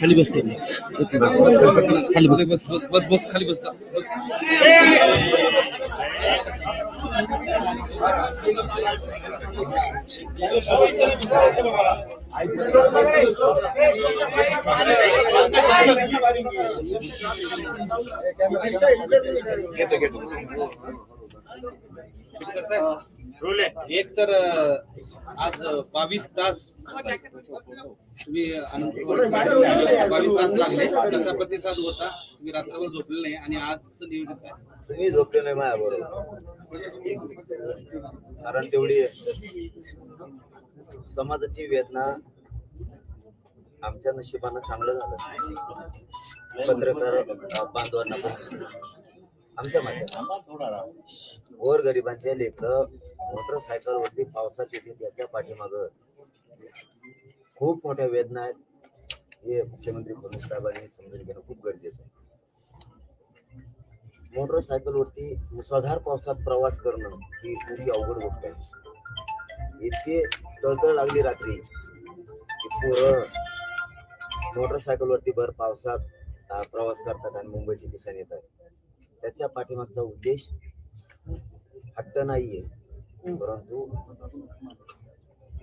खाली बसते. खाली बस. बस बस बस खाली बस घेतो घेतो. एक तर आज बावीस तास तुम्ही बावीस तास लागले. तसा प्रतिसाद होता. तुम्ही रात्रभर झोपले नाही आणि आजचं नियोजन काय? तुम्ही झोपले नाही माझ्या बरोबर कारण तेवढी समाजाची वेदना आमच्या नशिबानं चांगलं झालं. पत्रकार बांधवांना आमच्या मागे. वर गरिबांचे लेकर मोटरसायकल वरती पावसात येते त्याच्या पाठीमाग. खूप मोठ्या वेदना आहेत. हे मुख्यमंत्री फडणवीस साहेबांनी समजून घेणं खूप गरजेचं आहे. मोटरसायकल वरती मुसळधार पावसात प्रवास करणं ही मोठी अवघड गोष्ट आहे. इतके तळतळ लागली रात्री की पोरं मोटरसायकल वरती भर पावसात प्रवास करतात आणि मुंबईची दिशा येतात. त्याच्या पाठीमागचा उद्देश हट्ट नाहीये. परंतु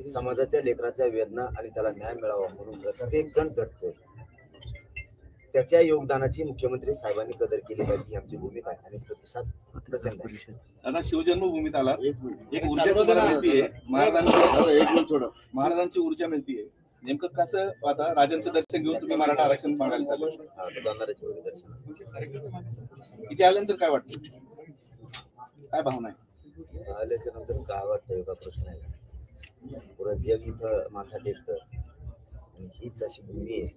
समाजाच्या लेकराच्या वेदना आणि त्याला न्याय मिळावा म्हणून प्रत्येक जण झटतोय त्याच्या योगदानाची मुख्यमंत्री साहेबांनी कदर केली पाहिजे आमची भूमिका आहे आणि प्रतिसाद प्रचंड आहे. आता शिवजन्मभूमीत आला एक ऊर्जा तुम्हाला मिळतीये. महाराजांची महाराजांची ऊर्जा मिळतीये. नेमकं कसं आता राजांचं दर्शन घेऊन तुम्ही मराठा आरक्षण मागायला चालू इथे आल्यानंतर काय वाटतं? काय भावना आहे? आल्याच्यानंतर काय वाटतं एका प्रश्न आहे? पुरं जग इथं माथा टेकतं. आणि हीच अशी भूमी आहे.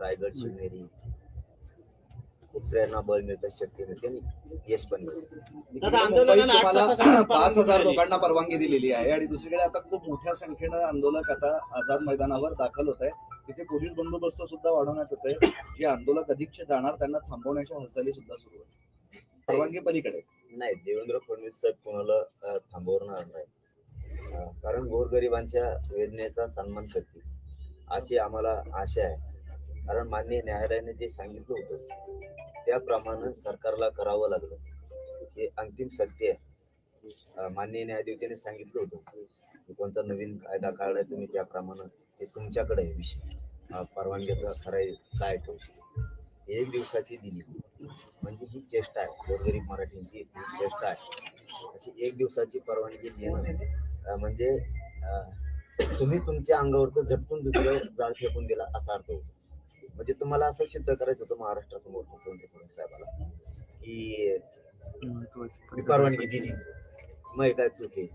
रायगड शिवनेरी. खूप प्रेरणा बळ मिळतं शक्ती मिळते आणि यश पण मिळतं. दादा आंदोलनाला आठ तुम्हाला तासाचा पाच हजार परवानगी लोकांना परवानगी दिलेली आहे आणि दुसरीकडे आता खूप मोठ्या संख्येनं आंदोलक आता आझाद मैदानावर दाखल होत आहे तिथे पोलीस बंदोबस्त सुद्धा वाढवण्यात येत आहे जे आंदोलक अधिकचे जाणार त्यांना थांबवण्याच्या हालचाली सुद्धा सुरू आहेत. परवानगी पलीकडे. नाही देवेंद्र फडणवीस साहेब कोणाला अं, थांबवणार नाही. अं, कारण गोरगरिबांच्या वेदनेचा सन्मान करतील. अशी आम्हाला आशा आहे. कारण माननीय न्यायालयाने जे सांगितलं होतं त्याप्रमाणे सरकारला करावं लागलं. हे अंतिम सत्य आहे. अं, माननीय न्यायदेवतेने सांगितलं होतं की कोणता नवीन कायदा काढलाय तुम्ही त्याप्रमाणे हे तुमच्याकडे आहे विषय. परवानग्याचा खरं खराय काय तो एक दिवसाची दिली. म्हणजे ही चेष्टा आहे. गोरगरीब मराठींची ही चेष्टा आहे. अशी एक दिवसाची परवानगी देणं. म्हणजे तुम्ही तुमच्या अंगावरचं झटकून दुसरं जाळ फेकून दिला असा अर्थ होतो. म्हणजे तुम्हाला असं सिद्ध करायचं होतं महाराष्ट्रासमोर मुख्यमंत्री फडणवीस साहेबाला? की परवानगी दिली. मग काय चूक आहे?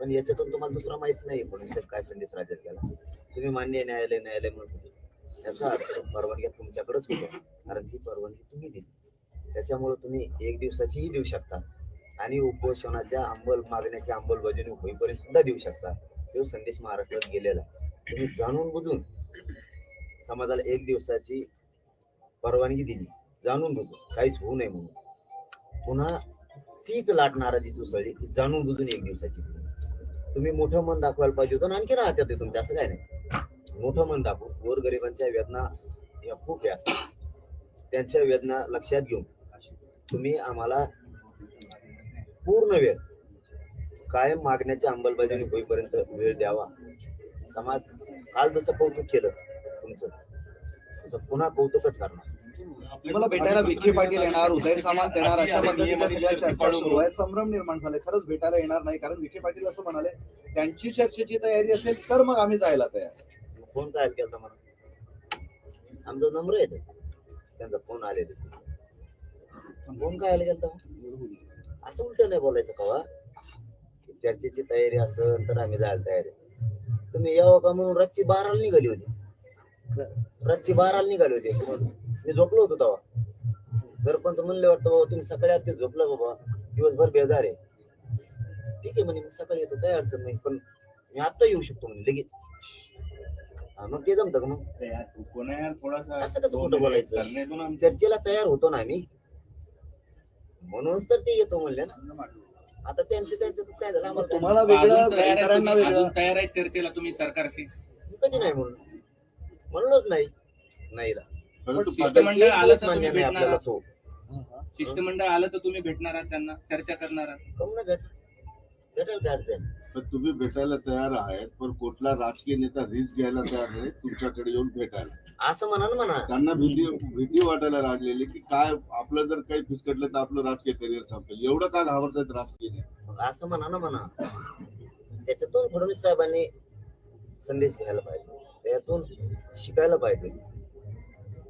पण याच्यातून तुम्हाला दुसरा माहीत नाही म्हणून साहेब काय संदेश राज्यात गेला? तुम्ही मान्य न्यायालय न्यायालय म्हणून त्याचा याचा अर्थ परवानग्या तुमच्याकडेच होत्या कारण ही परवानगी तुम्ही दिली. त्याच्यामुळे तुम्ही एक दिवसाचीही देऊ शकता. आणि उपोषणाच्या अंमल मागण्याच्या अंमलबजावणी होईपर्यंत सुद्धा देऊ शकता. तो संदेश महाराष्ट्रात गेलेला तुम्ही जाणून बुजून समाजाला एक दिवसाची परवानगी दिली. जाणून बुजून. काहीच होऊ नये म्हणून. पुन्हा तीच लाट नाराजी उसळली जाणून बुजून एक दिवसाची तुम्ही मोठं मन दाखवायला पाहिजे होतं आणखी राहत्या ते तुमच्या असं काय नाही. मोठं मन दाखवून गोरगरिबांच्या वेदना या खूप या. त्यांच्या वेदना लक्षात घेऊन. तुम्ही आम्हाला पूर्ण वेळ कायम मागण्याच्या अंमलबजावणी होईपर्यंत वेळ द्यावा. समाज काल जसं कौतुक केलं तुमचं तसं पुन्हा कौतुकच करणार. तुम्हाला भेटायला विखे पाटील येणार उदय सामंत येणार अशा पद्धतीच्या सगळ्या चर्चा सुरू आहे. संभ्रम निर्माण झाले खरंच भेटायला येणार नाही कारण विखे पाटील असं म्हणाले त्यांची चर्चेची तयारी असेल तर मग आम्ही जायला तयार. फोन काय केला मला आमचा नंबर आहे तो. त्यांचा फोन आलेले. फोन काय गेलता असं उलट नाही बोलायचं कवा चर्चेची तयारी असेल तर आम्ही जायला तयार आहे. तुम्ही यावं का म्हणून रातची बाराला निघाली होती? रातची बाराला निघाली होती. मी झोपलो होतो तेव्हा. सरपंच म्हणले वाटतं बाबा तुम्ही सकाळी आत झोपला बाबा. दिवसभर बेजार आहे. ठीक आहे म्हणे मग सकाळी येतो काही अडचण नाही. पण मी आता येऊ शकतो म्हणे लगेच. हा, मग ते जमतं का मग? थोडासा असं कसं खोटं बोलायचं? चर्चेला तयार होतो ना आम्ही. म्हणूनच तर ते येतो म्हणले ना. आता त्यांचं त्यांचं काय झालं? आम्हाला काय तुम्हाला वेगळं अजून तयार आहे इतरांना तुम्ही- वेगळं अजून तयार आहे चर्चेला तुम्ही सरकारशी? कधी नाही म्हणून. म्हणलोच नाही. नाहीला. परंतु शिष्टमंडळ आलं तर मान्य तुम्ही नाही भेटणार आपल्याला आहात. तो. शिष्टमंडळ आलं तर तुम्ही भेटणार आहात त्यांना चर्चा करणार आहात. कम ना भेट. भेटेल अडचण तुम्ही भेटायला तयार आहेत पण कुठला राजकीय नेता रिस्क घ्यायला तयार नाही तुमच्याकडे येऊन भेटायला. असं म्हणा ना म्हणा. त्यांना भीती भीती वाटायला लागलेली की काय आपलं जर काही फिसकटलं तर आपलं राजकीय करिअर संपेल. एवढं का घाबरतात राजकीय नेते? मग असं म्हणा ना म्हणा. त्याच्यातून फडणवीस साहेबांनी संदेश घ्यायला पाहिजे. त्यातून शिकायला पाहिजे.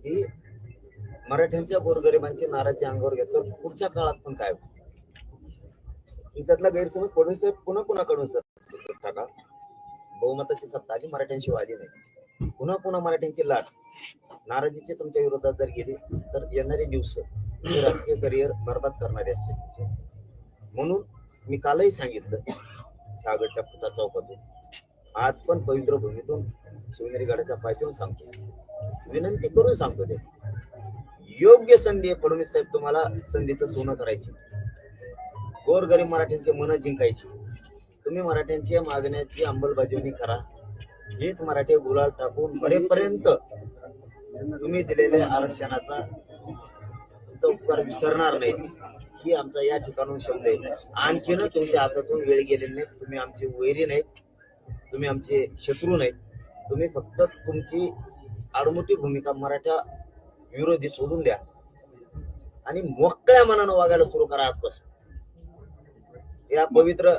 की मराठ्यांच्या गोरगरिबांची नाराजी अंगावर घेतल्यावर पुढच्या काळात पण काय तुमच्यातला गैरसमज फडणवीस साहेब पुन्हा पुन्हा टाका. बहुमताची सत्ता आली मराठ्यांशी वादी नाही. पुन्हा पुन्हा मराठ्यांची लाट. नाराजीचे तुमच्या विरोधात जर गेली तर येणारे दिवस राजकीय करिअर बरबाद करणारे असते म्हणून मी कालही सांगितलं सागरच्या फुटा चौकातून. आज पण पवित्र भूमीतून शिवनेरी गडाच्या पायथ्याहून सांगतो. विनंती करून सांगतो ते. योग्य संधी आहे फडणवीस साहेब तुम्हाला संधीचं सोनं करायची. गोरगरीब मराठ्यांचे मन जिंकायची. तुम्ही मराठ्यांच्या मागण्याची अंमलबजावणी करा. हेच मराठी गुलाल टाकून मरेपर्यंत तुम्ही दिलेल्या आरक्षणाचा तुमचा उपकार विसरणार नाही. ही आमचा या ठिकाणून शब्द आहे. आणखीन तुमच्या हातातून वेळ गेलेली नाही. तुम्ही आमचे वैरी नाहीत. तुम्ही आमचे शत्रू नाहीत. तुम्ही फक्त तुमची आडमोठी भूमिका मराठा विरोधी सोडून द्या. आणि मोकळ्या मनानं वागायला सुरू करा आजपासून. या पवित्र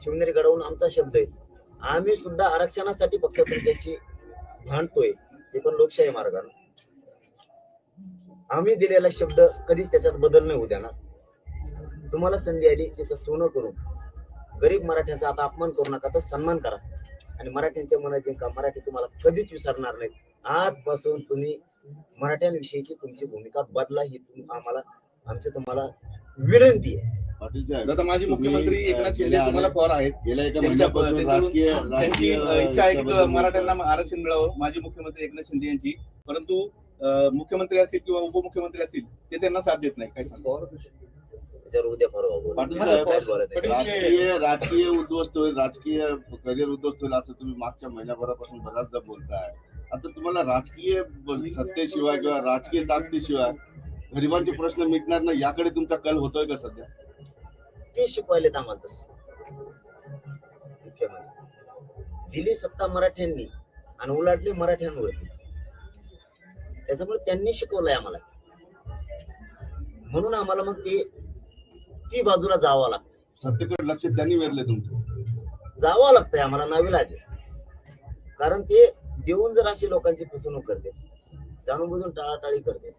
शिवनेरी गडावून आमचा शब्द आहे आम्ही सुद्धा आरक्षणासाठी फक्त तुमच्याशी भांडतोय. ते पण लोकशाही मार्गाने. आम्ही दिलेला शब्द कधीच त्याच्यात बदल नाही होऊ देणार. तुम्हाला संधी आली त्याचं सोनं करू. गरीब मराठ्यांचा आता अपमान करू नका तर सन्मान करा. आणि मराठ्यांच्या मनाचे का मराठी तुम्हाला कधीच विसरणार नाही आजपासून तुम्ही मराठ्यांविषयीची तुमची भूमिका बदला ही आम्हाला आमची तुम्हाला विनंती आहे. दादा माजी मुख्यमंत्री एकनाथ शिंदे तुम्हाला पवार आहेत. गेल्या एका त्यांची इच्छा आहे की मराठ्यांना. आरक्षण मिळावं. माजी मुख्यमंत्री एकनाथ शिंदे यांची. परंतु मुख्यमंत्री असतील किंवा उपमुख्यमंत्री असतील ते त्यांना साथ देत नाही. काय सांगा त्याच्यावर उद्या परवा आहे? राजकीय राजकीय उद्ध्वस्त होईल राजकीय करिअर उद्ध्वस्त होईल असं तुम्ही मागच्या महिन्याभरापासून बऱ्याचदा बोलताय. आता तुम्हाला राजकीय सत्तेशिवाय किंवा राजकीय ताकदीशिवाय गरिबांचे प्रश्न मिटणार नाही याकडे तुमचा कल होतोय का सध्या? ते शिकवायलेत आम्हाला तसं. मुख्यमंत्री. दिली सत्ता मराठ्यांनी आणि उलाटली मराठ्यांवरती. त्याच्यामुळे त्यांनी शिकवलंय आम्हाला. म्हणून आम्हाला मग ते ती बाजूला जावं लागतं. सत्तेकडे लक्ष त्यांनी वेधले तुमचं. जावं लागतंय आम्हाला नाविलाज. कारण ते देऊन जर अशी लोकांची फसवणूक करते जाणून बुजून टाळाटाळी करते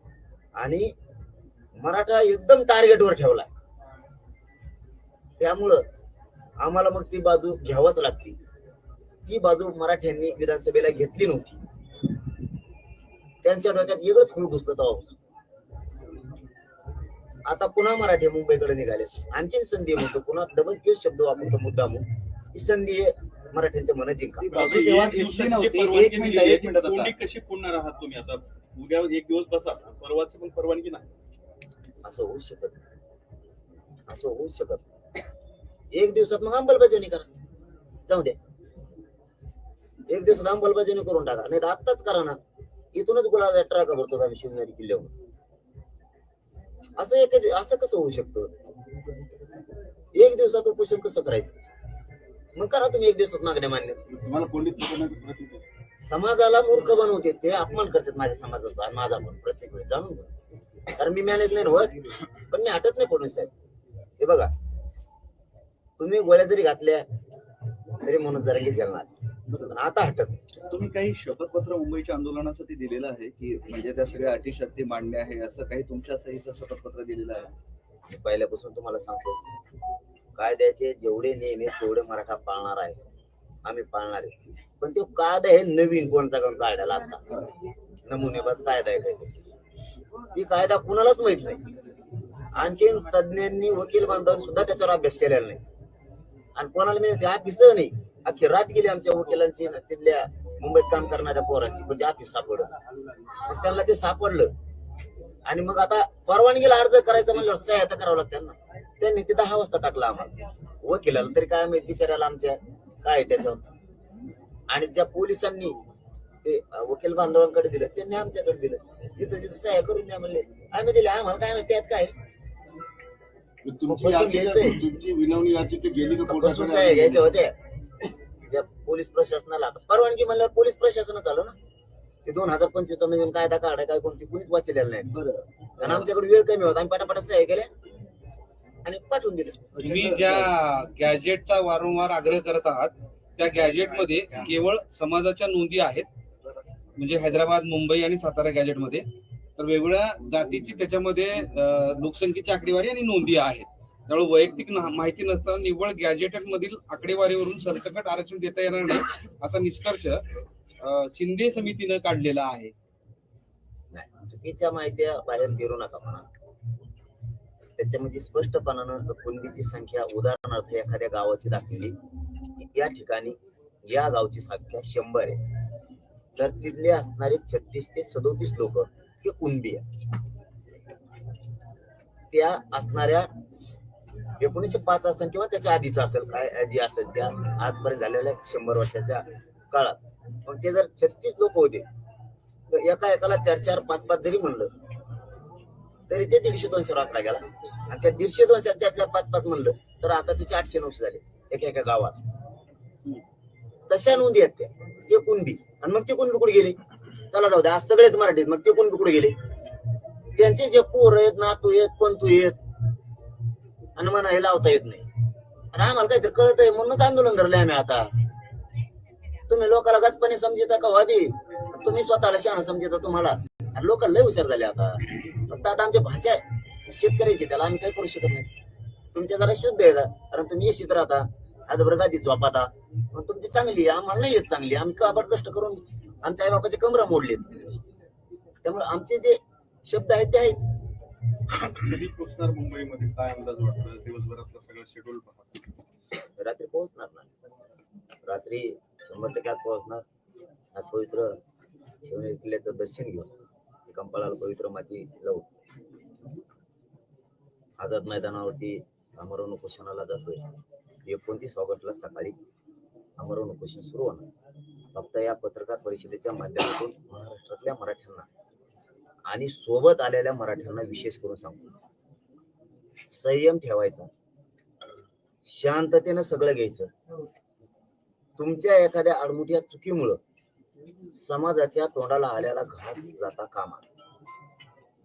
आणि मराठा एकदम टार्गेटवर ठेवलाय. त्यामुळं आम्हाला मग ती बाजू घ्यावाच लागते. ती बाजू मराठ्यांनी विधानसभेला घेतली नव्हती. त्यांच्या डोक्यात वेगळंच खूळ घुसलं तेव्हापासून. आता पुन्हा मराठी मुंबईकडे निघाले. आणखीन संधी म्हणतो पुन्हा डबल तेच शब्द वापरतो मुद्दाम ही संधी आहे मराठ्यांचे मन जिंका. कशी पुरणार आहात तुम्ही आता? उद्या एक दिवस बसा. परवाच पण परवानगी नाही. असं होऊ शकत. असं होऊ शकत. एक दिवसात मग अंमलबजावणी करा. जाऊ दे. एक दिवसात अंमलबजावणी करून टाका. नाही तर आत्ताच करा ना. इथूनच गुलाब ट्रका भरतो आम्ही शिवनेरी किल्ल्यावर. असं एक असं कसं होऊ शकतं? एक दिवसात उपोषण कसं करायचं? मग करा तुम्ही एक दिवसात मागण्या मान्य. तुम्हाला केला. समाजाला मूर्ख बनवते ते अपमान करतात माझ्या समाजाचा आणि माझा पण प्रत्येक वेळी जाणून. कारण मी मॅनेज नाही होत पण मी हटत नाही फडणवीस साहेब हे बघा तुम्ही गोळ्या जरी घातल्या तरी म्हणून जरा झेलणार पण आता हटत. तुम्ही काही शपथपत्र मुंबईच्या आंदोलनासाठी दिलेलं आहे की म्हणजे त्या सगळ्या अटी शर्ती मांडणे आहे असं काही तुमच्या सहीचं शपथपत्र दिलेलं आहे? पहिल्यापासून तुम्हाला सांगतो कायद्याचे जेवढे नियम आहेत तेवढे मराठा पाळणार आहे. आम्ही पाळणार आहे. पण तो कायदा हे नवीन कोणता कोण कायद्याला आता? नमुनेबाज कायदा आहे काही ती कायदा कुणालाच माहीत नाही. आणखीन तज्ज्ञांनी वकील बांधवांनी सुद्धा त्याच्यावर अभ्यास केलेला नाही. आणि कोणाला मी ऑफिस नाही. अख्खी रात गेली आमच्या वकिलांची न तिथल्या मुंबईत काम करणाऱ्या पोरांची ते ऑफिस सापडलं. त्यांना ते सापडलं. आणि मग आता परवानगीला अर्ज करायचा म्हणल्यावर सहायता करावं लागतं त्यांना त्यांनी ते दहा वाजता टाकलं आम्हाला. वकिलाला तरी काय माहीत बिचाऱ्याला आमच्या काय त्याच्यावर. आणि ज्या पोलिसांनी ते वकील बांधवांकडे दिलं त्यांनी आमच्याकडे दिलं. तिथं तिथं सह्या करून द्या म्हणले. आम्ही दिले आम्हाला काय माहिती त्यात काय तुमची विनवणी याचिका गेली सह्या घ्यायच्या होत्या. त्या पोलीस प्रशासनाला आता परवानगी म्हणल्यावर पोलीस प्रशासनच आलं ना? ते दोन हजार पंचवीसचा नवीन कायदा काढाय काय कोणती कुणीच वाचलेलं नाही. बरं. आणि आमच्याकडे वेळ कमी होता. आम्ही पटापटा सह्या केल्या आणि पाठवून दिलं. तुम्ही ज्या गॅजेटचा वारंवार आग्रह करत आहात त्या गॅजेटमध्ये केवळ समाजाच्या नोंदी आहेत. म्हणजे हैदराबाद मुंबई आणि सातारा गॅजेटमध्ये तर वेगवेगळ्या जातीची त्याच्यामध्ये अं, लोकसंख्येची आकडेवारी आणि नोंदी आहेत. त्यामुळे वैयक्तिक माहिती नसताना निव्वळ गॅजेटेड मधील आकडेवारीवरून सरसकट आरक्षण देता येणार नाही असा निष्कर्ष शिंदे समितीनं काढलेला आहे. नाही चुकीच्या माहित्या बाहेर फिरू नका म्हणा. त्याच्यामध्ये स्पष्टपणानं कुंडीची संख्या उदाहरणार्थ एखाद्या गावाची दाखवली या ठिकाणी या गावची संख्या शंभर आहे. तर तिथले असणारे छत्तीस ते सदोतीस लोक हे कुणबी आहे त्या असणाऱ्या एकोणीसशे पाच असेल किंवा त्याच्या आधीच असेल काय जी असेल त्या आजपर्यंत झालेल्या शंभर वर्षाच्या काळात. मग ते जर छत्तीस लोक होते तर एका एकाला चार चार पाच पाच जरी म्हणलं तरी ते दीडशे दोनशे आकडा गेला. आणि त्या दीडशे दोनशे चार चार पाच पाच म्हणलं तर आता तिचे आठशे नऊशे झाले एका एका गावात. तशा नोंदी आहेत त्या. ते कुणबी आणि मग ते कुणबी कुठे गेले? चला जाऊ द्या आज सगळेच मराठीत मग ते कुणबी कुठे गेले? त्यांचे जे पोर आहेत नातू आहेत पंतू आहेत आणि म्हणा हे लावता येत नाही. आणि आम्हाला काहीतरी कळत आहे म्हणूनच आंदोलन धरलंय आम्ही आता. तुम्ही लोकाला गचपणे समजता का व्हावी? तुम्ही स्वतःला शहाणा समजता तुम्हाला. आणि लोक लय हुशार झाले आता. फक्त आता आमची भाषा आहे, शेतकऱ्याची त्याला आम्ही काही करू शकत नाही. तुमच्या जरा शुद्ध आहे कारण तुम्ही येशीत राहता. आजभर गादी झोपाता. मग तुमची चांगली आहे. आम्हाला नाही येत चांगली. आम्ही काबड कष्ट करून आमच्या आई बापाचे कमरा मोडलेत? त्यामुळे आमचे जे शब्द आहेत ते आहेत. कधी पोहोचणार मुंबईमध्ये? काय अंदाज वाटतो दिवसभरातलं सगळं शेड्यूल रात्री पोहोचणार ना. रात्री शंभर टक्के पोहोचणार. आज पवित्र शिवनेरी किल्ल्याचं दर्शन घेऊन कंपाळाला पवित्र माती लावू आझाद मैदानावरती अमरण उपोषणाला जातोय. एकोणतीस ऑगस्टला सकाळी अमरण उपोषण सुरू होणार. फक्त या पत्रकार परिषदेच्या माध्यमातून महाराष्ट्रातल्या मराठ्यांना आणि सोबत आलेल्या मराठ्यांना विशेष करून सांगतो. संयम ठेवायचा. शांततेनं सगळं घ्यायचं. तुमच्या एखाद्या आडमुठ्या चुकीमुळं समाजाच्या तोंडाला आलेला घास जाता कामा.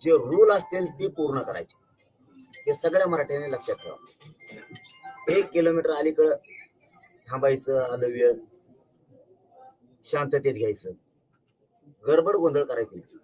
जे रूल असतील ते पूर्ण करायचे. हे सगळ्या मराठ्यांनी लक्षात ठेवा. एक किलोमीटर अलीकडं थांबायचं आलं वेळ शांततेत घ्यायचं. गडबड गोंधळ करायची. नाही.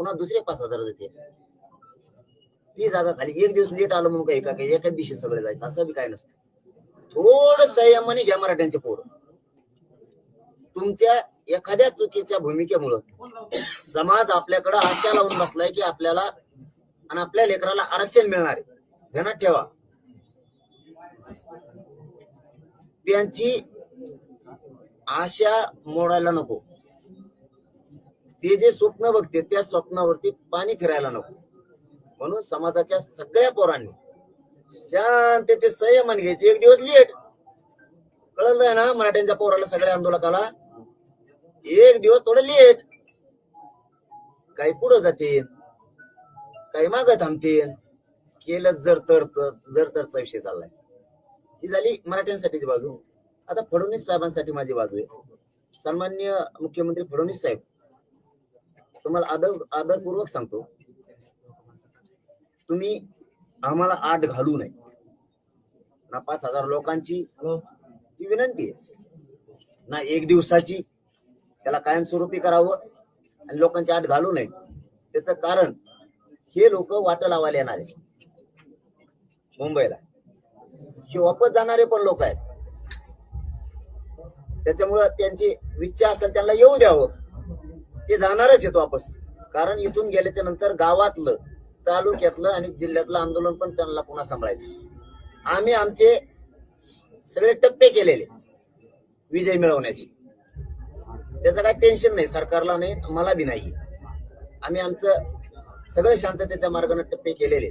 पुन्हा दुसरे पाच हजार देते. ती जागा खाली एक दिवस लेट आलं म्हणून काही का काही एकाच दिवशी सगळं जायचं असं बी काय नसतं. थोडं संयमाने घ्या मराठ्यांचे पोर. तुमच्या एखाद्या चुकीच्या भूमिकेमुळं समाज आपल्याकडे आशा लावून बसलाय की आपल्याला आणि आपल्या लेकराला आरक्षण मिळणार आहे. ध्यानात ठेवा. त्यांची आशा मोडायला नको. ते जे स्वप्न बघते त्या स्वप्नावरती पाणी फिरायला नको. म्हणून समाजाच्या सगळ्या पोरांनी शांतते संयमान घ्यायचे. एक दिवस लेट. कळलं ना मराठ्यांच्या पोराला सगळ्या आंदोलकाला? एक दिवस थोडं लेट. काही पुढं जातील काही माग थांबतील. केलं जर तर जर तरचा विषय चाललाय. ही झाली मराठ्यांसाठीची बाजू. आता फडणवीस साहेबांसाठी माझी बाजू आहे. सन्मान्य मुख्यमंत्री फडणवीस साहेब तुम्हाला आदर आदरपूर्वक सांगतो. तुम्ही आम्हाला आठ घालू नये. ना पाच हजार लोकांची ही विनंती आहे. ना एक दिवसाची त्याला कायमस्वरूपी करावं आणि लोकांची आठ घालू नये. त्याचं कारण हे लोक वाट लावायला येणार आहे मुंबईला. हे वापस जाणारे पण लोक आहेत. त्याच्यामुळं त्यांची इच्छा असेल त्यांना येऊ द्यावं. ते जाणारच येतो वापस. कारण इथून गेल्याच्यानंतर गावातलं तालुक्यातलं आणि जिल्ह्यातलं आंदोलन पण त्यांना पुन्हा सांभाळायचं. आम्ही आमचे सगळे टप्पे केलेले विजय मिळवण्याचे. त्याचं काही टेन्शन नाही सरकारला नाही मला बी नाही. आम्ही आमचं सगळं शांततेच्या मार्गाने टप्पे केलेले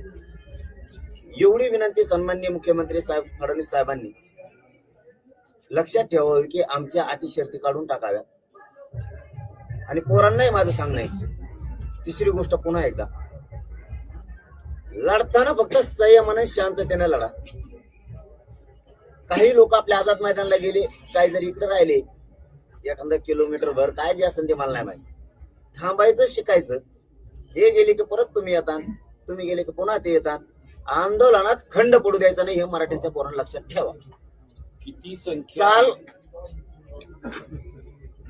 एवढी विनंती सन्माननीय मुख्यमंत्री साहेब फडणवीस साहेबांनी लक्षात ठेवावी की आमच्या अतिशर्ती काढून टाकाव्यात. आणि पोरांनाही माझं सांगणं आहे. तिसरी गोष्ट पुन्हा एकदा. लढताना फक्त संयमाने शांततेने लढा. काही लोक आपल्या आझाद मैदानाला गेले काही जर इकडे राहिले एखादा किलोमीटर भर काय जे असेल ते मला नाही माहिती. थांबायचं शिकायचं. हे गेले की परत तुम्ही येतात तुम्ही गेले की पुन्हा ते येतात. आंदोलनात खंड पडू द्यायचा नाही हे मराठ्यांच्या पोरांना लक्षात ठेवा. किती संख्या चाल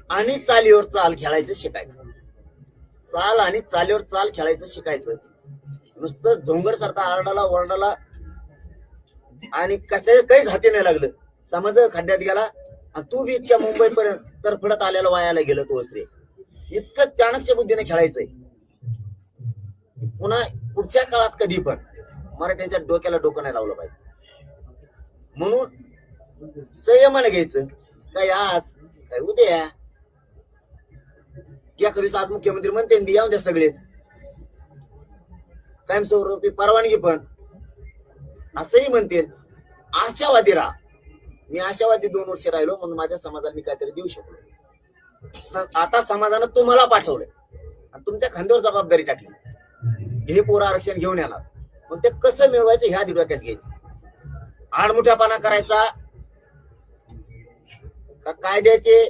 आणि चालीवर चाल खेळायचं शिकायचं. चाल आणि चालीवर चाल खेळायचं शिकायचं. नुसतं धोंगर सारखा आरडाला ओरडाला आणि कसे काहीच हाती नाही लागलं. समज खड्ड्यात गेला तू बी इतक्या मुंबई पर्यंत तरफडत आलेला वायाला गेलं तू वस्त्रे इतकं चाणक्य बुद्धीने खेळायचंय. पुन्हा पुढच्या काळात कधी पण मराठ्यांच्या डोक्याला डोकं नाही लावलं पाहिजे. म्हणून संयमाने घ्यायचं. काय आज काय उद्या या आज मुख्यमंत्री म्हणते ना, द्या सगळेच. कायमस्वरूपी परवानगी पण. असंही म्हणतील आशावादी राहा. मी आशावादी दोन वर्ष राहिलो म्हणून माझ्या समाजाला मी काहीतरी देऊ शकलो. आता समाजानं तुम्हाला पाठवलंय. आणि तुमच्या खांद्यावर जबाबदारी टाकली. हे पोरं आरक्षण घेऊन येणार. पण ते कसं मिळवायचं ह्या डोक्यात घ्यायचं. आडमुठ्यापणा करायचा. का कायद्याचे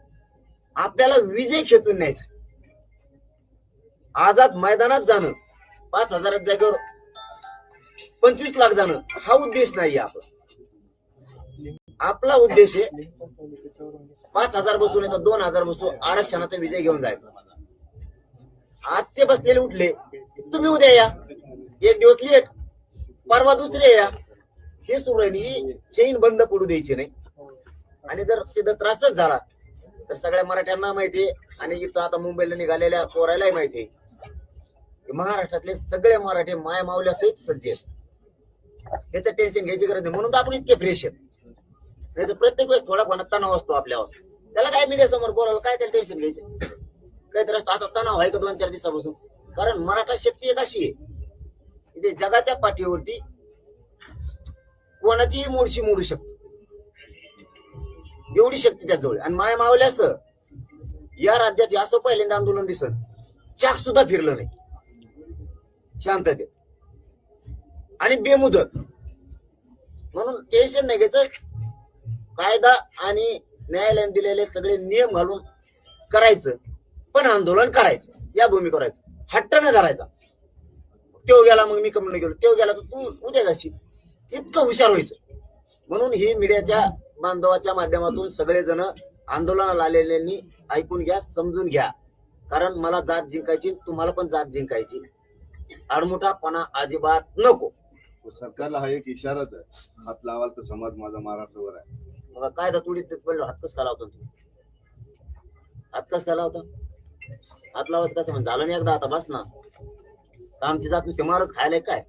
आपल्याला विजय खेचून न्यायचा. आझाद मैदानात जाणं पाच हजारात जागेवर पंचवीस लाख जाणं हा उद्देश नाही आपला. आपला उद्देश आहे पाच हजार बसून येतात दोन हजार बसून आरक्षणाचा विजय घेऊन जायचा. आजचे बसलेले उठले तुम्ही उद्या या. एक दिवस लेट परवा दुसरे या. हे सुरू आहे चेन बंद पडू द्यायची नाही. आणि जर तिथं त्रासच झाला तर सगळ्या मराठ्यांना माहितीये आणि इथं आता मुंबईला निघालेल्या पोरायलाही माहितीये महाराष्ट्रातले सगळे मराठे माय मावल्यासहित सज्ज आहेत. त्याचं टेन्शन घ्यायची गरज नाही. म्हणून तर आपण इतके फ्रेश आहेत. नाही तर प्रत्येक वेळेस थोडा कोणा तणाव असतो आपल्यावर. त्याला काय मीडिया समोर बोलावं काय त्याला टेन्शन घ्यायचं? काहीतरी असतं. आता तणाव आहे का दोन चार दिवसापासून? कारण मराठा शक्ती एक अशी आहे. इथे जगाच्या पाठीवरती कोणाचीही मोडशी मोडू शकतो. एवढी शक्ती त्याजवळ. आणि माय मावल्यास या राज्यात असं पहिल्यांदा आंदोलन दिसन चाक सुद्धा फिरलं नाही. शांततेत आणि बेमुदत. म्हणून टेन्शन नाही घ्यायचं. कायदा आणि न्यायालयाने दिलेले सगळे नियम घालून करायचं. पण आंदोलन करायचं. या भूमी करायचं. हट्ट न धरायचा. तो गेला मग मी कमी गेलो. तो गेला तर तू उद्या जाशील. इतकं हुशार व्हायचं. म्हणून ही मीडियाच्या बांधवाच्या माध्यमातून सगळेजण आंदोलनाला आलेल्यांनी ऐकून घ्या समजून घ्या. कारण मला जात जिंकायची तुम्हाला पण जात जिंकायची. आडमुठापणा अजिबात नको. सरकारला हा एक इशाराच आहे हात लावाल तर समाज माझा महाराष्ट्रावर आहे. काय तर तुडीत पडलो हात कस खाला होता तू हात कस खाला होता हात लावत कसं? म्हणजे झालं नाही एकदा आता बस ना. आमची जात नुसते मारच खायला काय?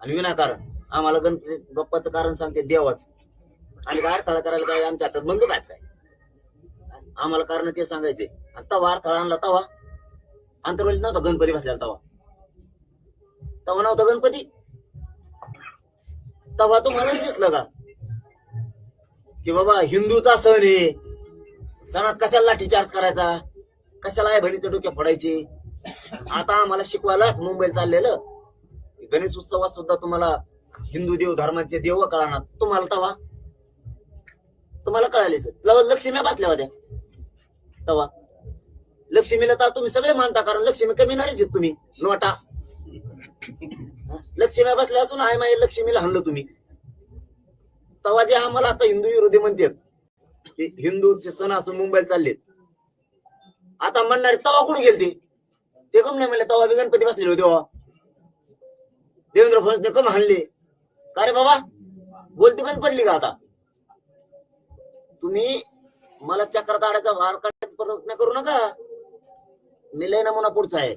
आणि विनाकारण. आम्हाला गणपती बाप्पाचं कारण सांगते देवाचं. आणि वार अडथळा करायला काय आमच्या हातात बंदूक आहेत काय? आम्हाला कारण ते सांगायचे. आणि तवा अडथळा आणला तवा. अंतरवलीत नव्हता गणपती बसलेला तवा. तवा नव्हता गणपती. तवा तुम्हाला दिसलं का? की बाबा हिंदूचा सण आहे. सणात कशाला लाठीचार्ज करायचा? कशाला आहे बहिणीचे डोके फोडायचे? आता आम्हाला शिकवायला मुंबई चाललेलं. गणेश उत्सवात सुद्धा तुम्हाला हिंदू देव धर्माचे देव कळणार. तुम्हाला तवा. तुम्हाला कळाले तर लक्ष्मी बसल्या होत्या. तवा लक्ष्मीला तर तुम्ही सगळे मानता कारण लक्ष्मी कमी नाहीच तुम्ही नोटा. लक्ष्मी बसल्या असून आहे माहिती लक्ष्मीला हाणलं तुम्ही. तवा जे आम्हाला आता हिंदू विरोधी म्हणतात हिंदूचे सण असून मुंबईला चाललेत. आता म्हणणारे तवा कुठे गेलते? ते कम नाही म्हणले तवा बी गणपती बसलेले होते देवेंद्र फडणवीस कम हाणले? का रे बाबा? बोलती पण पडली का आता? तुम्ही मला चक्र काढायचा भार काढायचा प्रयत्न करू नका. मी लय नमुना पुढचा आहे.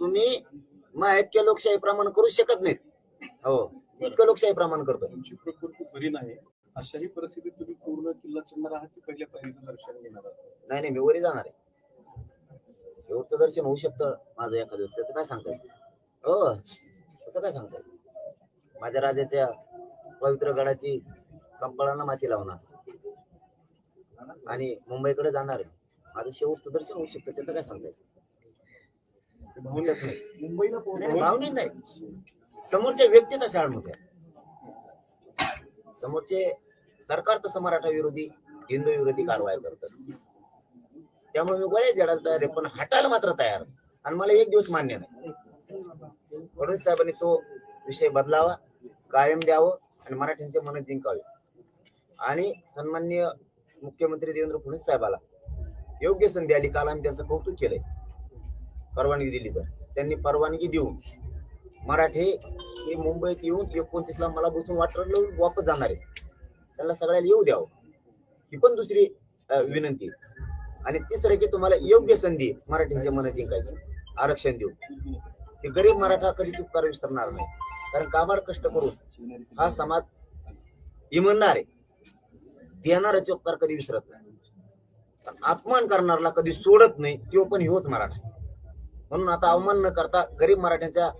तुम्ही माहितक्या लोकशाही प्रमाण करू शकत नाहीत. हो इतकं लोकशाही प्रमाण करतो. तुमची प्रकृती बरी नाही अशाही परिस्थितीत तुम्ही पूर्ण किल्ला चढणार आहात की पहिल्या दर्शन घेणार आहात? नाही नाही मी वरी जाणार आहे. शेवटचं दर्शन होऊ शकतं माझं एखाद्या दिवस त्याचं काय सांगता येईल? हो त्याचं काय सांगता येईल? माझ्या राजाच्या पवित्र गडाची कंपाळांना माती लावणार. आणि मुंबईकडे जाणार आहे. माझं शेवटचं दर्शन होऊ शकतं त्याचं काय सांगता येईल नाही. मुंबईला नाही, नाही, भावनेत नाही. समोरच्या व्यक्ती तशा आडमुख्या समोरचे सरकार तसं मराठा विरोधी हिंदू विरोधी कारवाई करतात. त्यामुळे मी गोळ्या जडायला तयार आहे पण हटायला मात्र तयार. आणि मला एक दिवस मान्य नाही. फडणवीस साहेबांनी तो विषय बदलावा कायम द्यावं आणि मराठ्यांचे मन जिंकावे. आणि सन्माननीय मुख्यमंत्री देवेंद्र फडणवीस साहेबाला. योग्य संधी आली काल आम्ही त्यांचं कौतुक केलंय. परवानगी दिली तर. त्यांनी परवानगी देऊन मराठे हे मुंबईत येऊन एकोणतीस ला मला बसून वाटलं वापस जाणार आहे. त्यांना सगळ्याला येऊ द्यावं. ही पण दुसरी विनंती आणि तिसरं की तुम्हाला योग्य संधी मराठीच्या मनात जिंकायची. आरक्षण देऊ हे गरीब मराठा कधी उपकार विसरणार नाही. कारण काबाड कष्ट करून हा समाज इमानदार आहे. देणाराचे उपकार कधी विसरत नाही. पण अपमान करणारला कधी सोडत नाही तो पण ह्योच मराठा म्हणून आता अवमान न करता गरीब मराठ्यांच्या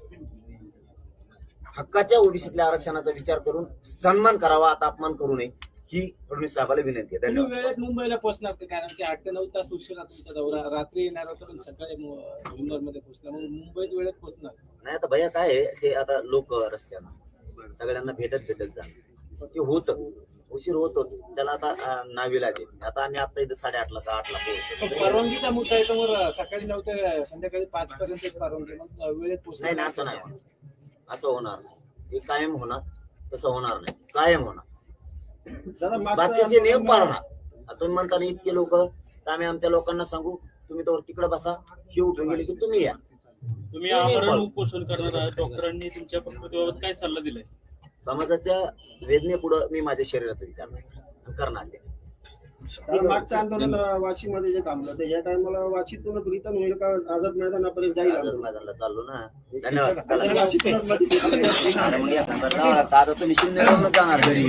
हक्काच्या ओबीसीतल्या आरक्षणाचा विचार करून सन्मान करावा आता अपमान करू नये ही फडणवीस साहेबाला विनंती आहे. धन्यवाद. वेळेत मुंबईला पोहोचणार ते कारण की आठ ते नऊ तास उशिरा तुमचा दौरा. रात्री येणार होता पण सकाळी जुन्नरमध्ये पोहोचला मग मुंबईत वेळेत पोहोचणार. नाही आता भैया काय आहे ते आता लोक रस्त्यानं सगळ्यांना भेटत भेटत जाणार ते होत. उशीर होतोच. त्याला आता नाविलाज आहे आता आम्ही आता इथं साडेआठला का आठला पोहोचतो परवानगीचा मुद्दा आहे तर मग सकाळी नऊ ते संध्याकाळी पाच पर्यंत परवानगी. मग वेळेत नाही नाही असं नाही होणार. असं होणार नाही. हे कायम होणार तसं होणार नाही. कायम होणार. बाकीचे नियम पाळणार. आता तुम्ही म्हणता ना इतके लोक आम्ही आमच्या लोकांना सांगू तुम्ही तर तिकडे बसा ही उठून गेली की तुम्ही या. तुम्ही आमरण उपोषण करणार आहात. डॉक्टरांनी तुमच्या प्रकृतीबाबत काय सल्ला दिलाय? समाजाच्या वेदनेपुढं मी माझ्या शरीराचा विचार नाही करणार आहे. मागचं आंदोलन वाशी मध्ये जे थांबलं ते या टायमाला वाशीतूनच रिटर्न होईल का? आझाद मैदानापर्यंत जाईल आझाद? मैदानला चाललो ना. धन्यवाद. चला. आता तुम्ही शून्य जाणार घरी.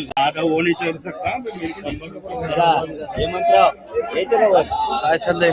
जागा होणे चढ सकता चला, हेमंतराव यायचं का वर? काय चाललंय?